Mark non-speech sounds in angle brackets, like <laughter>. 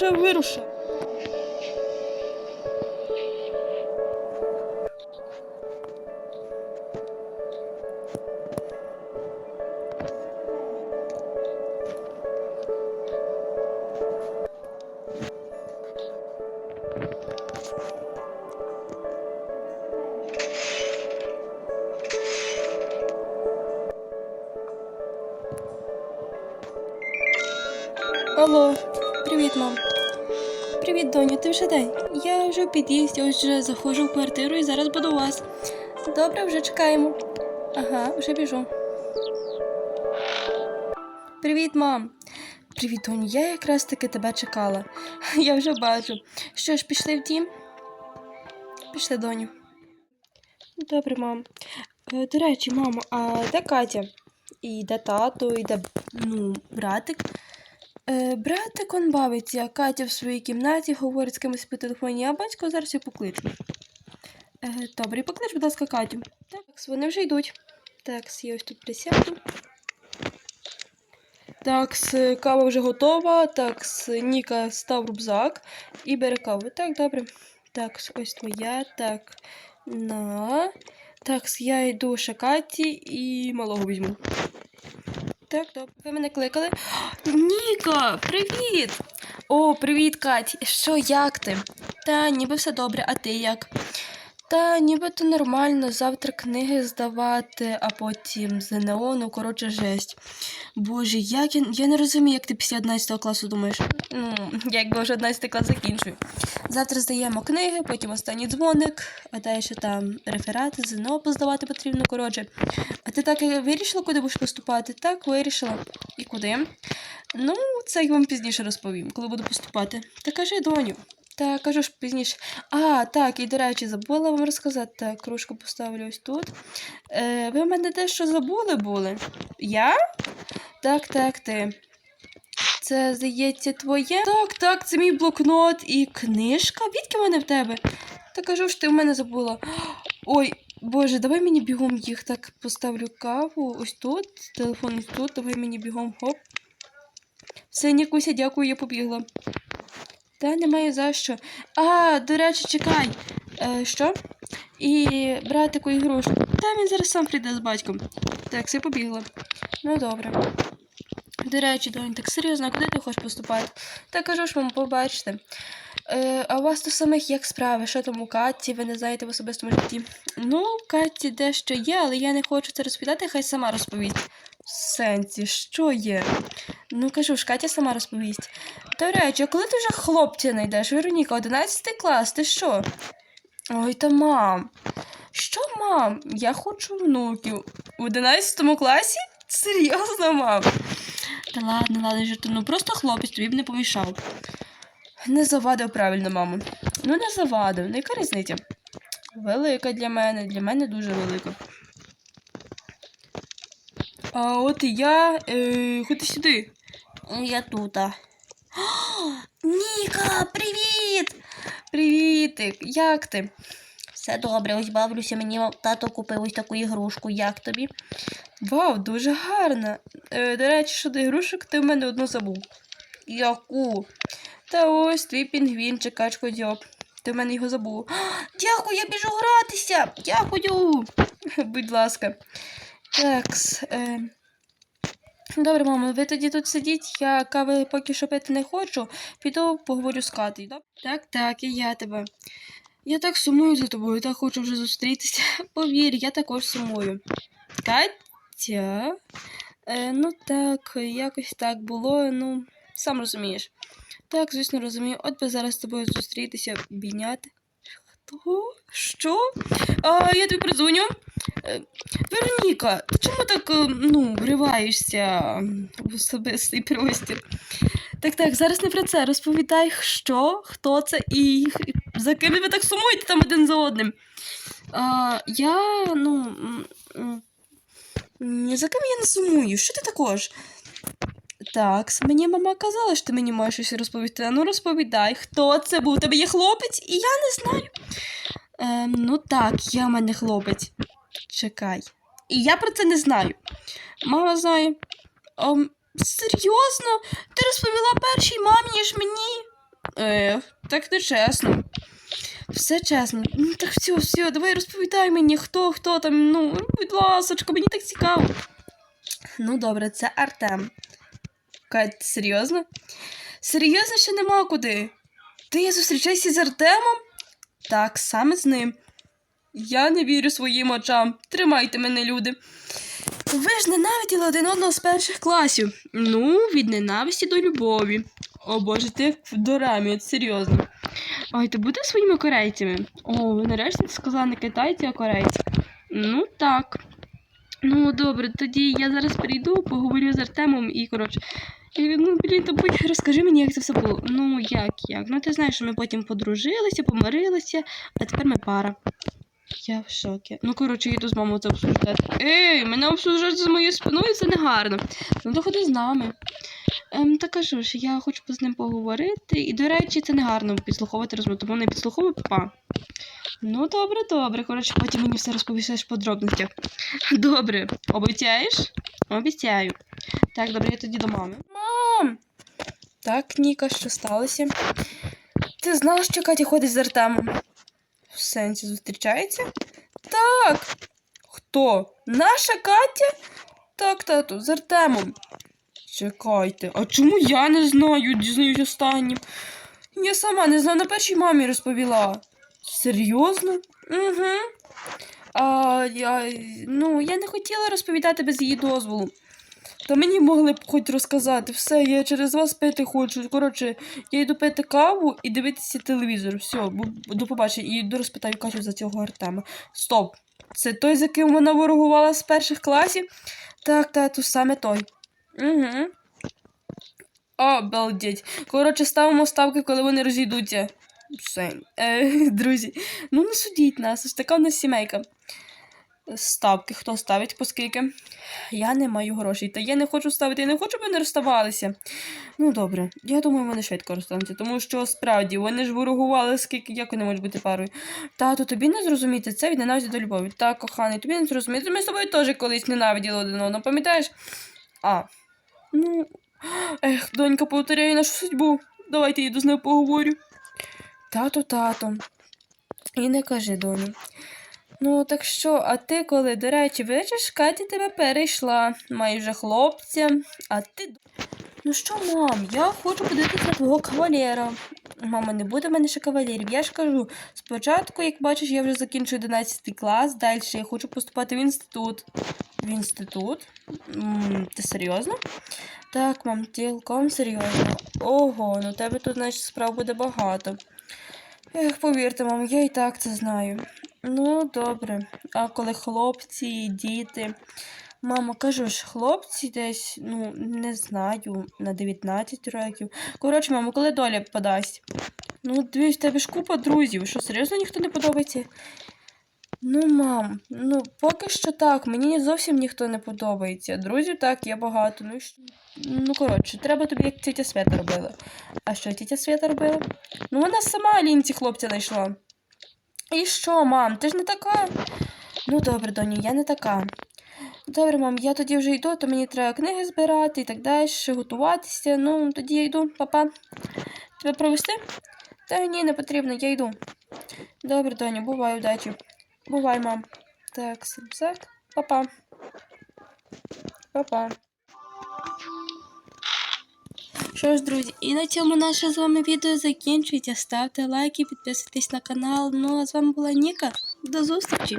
вже вирушив. Алло, привіт, мам. Привіт, доню, ти вже де? Я вже в під'їзді, ось вже заходжу в квартиру і зараз буду у вас. Добре, вже чекаємо. Ага, вже біжу. Привіт, мам. Привіт, доню, я якраз таки тебе чекала. <laughs> Я вже бачу. Що ж, пішли в дім? Пішли, доню. Добре, мам. Е, До речі, мамо, а де Катя? І де тато, і де ну, братик? Е, братик он бавиться, Катя в своїй кімнаті говорить з кимось по телефоні, а батько зараз її покличе. Е, добре, поклич, будь ласка, Катю. Так, вони вже йдуть. Так, я ось тут присяду. Так, кава вже готова. Так, Ніка став рюкзак і бере каву. Так, добре. Так, ось твоя. Так. На. Так, я йду ще Каті і малого візьму. Так, добре. Ви мене кликали? Ніка, привіт! О, привіт, Кать. Що, як ти? Та ніби все добре, а ти як? Та нібито нормально, завтра книги здавати, а потім ЗНО, ну коротше жесть. Боже, як я, я не розумію, як ти після 11 класу думаєш. Ну, якби вже 11 клас закінчую. Завтра здаємо книги, потім останній дзвоник, а далі ще там реферати, ЗНО поздавати потрібно, коротше. А ти так вирішила, куди будеш поступати? Так, вирішила. І куди? Ну, це я вам пізніше розповім, коли буду поступати. Та кажи, доню. Та кажу ж пізніше. А, так, і до речі, забула вам розказати. Так, кружку поставлю ось тут. Е, ви в мене дещо забули були? Я? Так, так, ти. Це, здається, твоє? Так, так, це мій блокнот і книжка. Відки вона в тебе? Та кажу ж, ти в мене забула. Ой, Боже, давай мені бігом їх так поставлю каву. Ось тут. Телефон ось тут, давай мені бігом хоп. Все, Нікуся, дякую, я побігла. Та немає за що. А, до речі, чекай. Е, що? І братику ігрушку. Та він зараз сам прийде з батьком. Так, все побігла. Ну добре. До речі, донь, так серйозно, куди ти хочеш поступати? Та кажу ж вам, побачите. Е, а у вас то самих як справи? Що там у Каті, ви не знаєте в особистому житті? Ну, в Каті дещо є, але я не хочу це розповідати, хай сама розповість. В сенсі, що є? Ну кажу ж, Катя сама розповість. До речі, а коли ти вже хлопця знайдеш? Вероніка, 11 клас, ти що? Ой, та мам. Що, мам? Я хочу внуків. В 11 класі? Серйозно, мам? Та ладно, ладно, жартую, ну просто хлопець тобі б не помішав. Не завадив правильно, мамо. Ну, не завадив, ну яка різниця? Велика для мене, для мене дуже велика. А от я. Е, ходи сюди. Я тут. <gasps> Ніка, привіт! Привітик, як ти? Все добре, ось бавлюся, мені тато купив ось таку ігрушку. Як тобі? Вау, дуже гарна. Е, до речі, щодо ігрушок, ти в мене одну забув. Яку? Та ось твій пінгвінчик, качко дьоб. Ти в мене його забув. <gasps> Дякую, я біжу гратися. Дякую. <laughs> Будь ласка. Так. Е... Добре, мамо, ви тоді тут сидіть, я кави поки що пити не хочу, піду поговорю з Катею, добре? Так, так, і я тебе. Я так сумую за тобою, так хочу вже зустрітися. <laughs> Повір, я також сумую. Катя? Е, ну так, якось так було, ну, сам розумієш. Так, звісно, розумію. От би зараз з тобою зустрітися, обійняти. Хто? Що? А, я тобі призвоню. Е, Вероніка, ти чому так е, ну, вриваєшся в особистий простір? Так, так, зараз не про це. Розповідай, що, хто це і за ким ви так сумуєте там один за одним. А, я, ну. за ким я не сумую. Що ти також? Так, мені мама казала, що ти мені маєш щось розповісти. Ну розповідай, хто це був? Тебе є хлопець? І я не знаю. Ем, ну так, я в мене хлопець. Чекай. І я про це не знаю. Мама знає. Ем, серйозно? Ти розповіла першій мамі, ніж мені? Е, так не чесно. Все чесно. Ну так все, все, давай розповідай мені, хто, хто там. Ну, будь ласочка, мені так цікаво. Ну, добре, це Артем. Кать, серйозно? Серйозно, ще нема куди. Ти зустрічаєшся з Артемом? Так, саме з ним. Я не вірю своїм очам. Тримайте мене, люди. Ви ж ненавиділи один одного з перших класів. Ну, від ненависті до любові. О боже, ти в дорамі, от серйозно. Ой, ти будеш своїми корейцями? О, нарешті сказала не китайці, а корейці. Ну так. Ну, добре, тоді я зараз прийду, поговорю з Артемом і, коротше. Ну, блін, то розкажи мені, як це все було. Ну, як, як? Ну, ти знаєш, що ми потім подружилися, помирилися, а тепер ми пара. Я в шокі. Ну, коротше, їду з мамою це обсуждати. Ей, мене обсуждати за моєю спиною, це не гарно. Ну, то ходи з нами. Ем, та кажу ж, я хочу з ним поговорити. І, до речі, це не гарно підслуховувати розмову, тому не підслуховуй папа. Ну, добре, добре. Коротше, потім мені все розповісиш в подробностях. Добре, обіцяєш? Обіцяю. Так, добре, я тоді до мами. Так, Ніка, що сталося? Ти знала, що Катя ходить з Артемом? В сенсі зустрічається? Так. Хто? Наша Катя? Так, тату, з Артемом. Чекайте, а чому я не знаю, дізнаюсь останнім? Я сама не знаю, на першій мамі розповіла. Серйозно? Угу. А я. Ну, я не хотіла розповідати без її дозволу. Та мені могли б хоч розказати. Все, я через вас пити хочу. Коротше, я йду пити каву і дивитися телевізор. Все, до побачення. І йду розпитаю Катю за цього Артема. Стоп! Це той, з яким вона ворогувала з перших класів? Так, тату, саме той. Угу. Обалдеть. Коротше, ставимо ставки, коли вони розійдуться. Все. Е, <laughs> друзі, ну не судіть нас, ось така в нас сімейка. Ставки, хто ставить, по скільки? Я не маю грошей. Та я не хочу ставити, я не хочу, щоб вони розставалися. Ну добре, я думаю, вони швидко розстануться, тому що справді вони ж ворогували, скільки як вони можуть бути парою. Тату, тобі не зрозуміти, це від ненависті до любові. Так, коханий, тобі не зрозуміти. Ми з тобою теж колись ненавиділи один одного, пам'ятаєш? А. Ну. Ех, донька, повторяє нашу судьбу. Давайте я йду з нею поговорю. Тато, тато. І не кажи, доню. Ну, так що, а ти коли, до речі, бачиш, Катя тебе перейшла. Має вже хлопця, а ти. Ну що, мам, я хочу подивитися твого кавалера. Мама, не буде в мене ще кавалерів. Я ж кажу, спочатку, як бачиш, я вже закінчую 11 клас, далі я хочу поступати в інститут. В інститут? М, ти серйозно? Так, мам, цілком серйозно. Ого, ну тебе тут, значить, справ буде багато. Ех, повірте, мам, я і так це знаю. Ну, добре. А коли хлопці, діти. Мамо, кажу ж, хлопці десь, ну, не знаю, на 19 років. Коротше, мамо, коли доля подасть. Ну, дивись, в тебе ж купа друзів. Що, серйозно ніхто не подобається? Ну, мам, ну поки що так, мені зовсім ніхто не подобається. Друзів так, є багато. Ну, що? ну коротше, треба тобі як тітя Свята робила. А що тітя Свята робила? Ну, вона сама лінці хлопця знайшла. І що, мам, ти ж не така? Ну, добре, доню, я не така. Добре, мам, я тоді вже йду, то мені треба книги збирати і так далі, готуватися. Ну, тоді я йду, папа. Тебе провести? Та ні, не потрібно, я йду. Добре, доню, бувай, удачі. Бувай, мам. Так, симсак. Папа. Папа. Що ж, друзі, і на цьому наше з вами відео закінчується. Ставте лайки, підписуйтесь на канал. Ну а з вами була Ніка. До зустрічі!